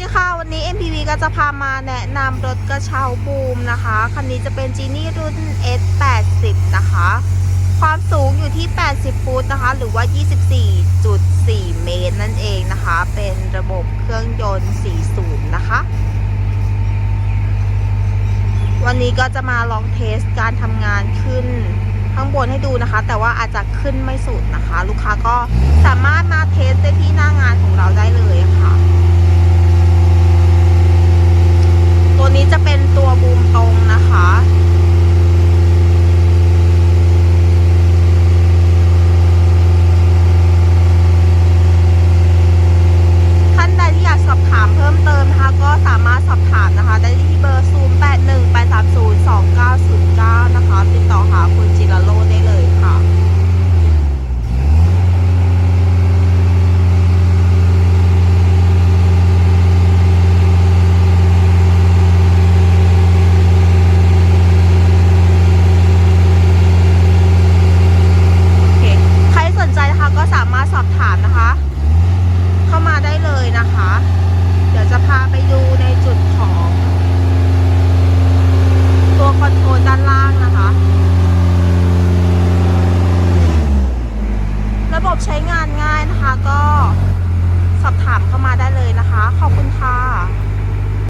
ดีค่ะ วันนี้ MPV ก็จะพามาแนะนำรถกระเช้าบูมนะคะ คันนี้จะเป็นจีนี่รุ่น S80 นะคะ ความสูงอยู่ที่ 80 ฟุตนะคะ หรือว่า 24.4 เมตรนั่นเองนะคะ เป็นระบบเครื่องยนต์ 4 สูบนะคะ วันนี้ก็จะมาลองเทสการทำงานขึ้นข้างบนให้ดูนะคะ แต่ว่าอาจจะขึ้นไม่สุดนะคะ ลูกค้าก็สามารถมาเทสได้ที่หน้างานของเราได้เลยค่ะ ตัวนี้ จะเป็นตัวบูมตรงนะคะ ท่านใดที่อยากสอบถามเพิ่มเติมนะคะ ก็สามารถสอบถามนะคะ ได้ที่เบอร์ 0 8 1 8 3 0 2 9 0 9 นะคะ ติดต่อหาคุณจิรโรจน์ได้เลยค่ะ โอเค ใครสนใจนะคะก็สามารถสอบถามนะคะ เข้ามาได้เลย นะคะเดี๋ยวจะ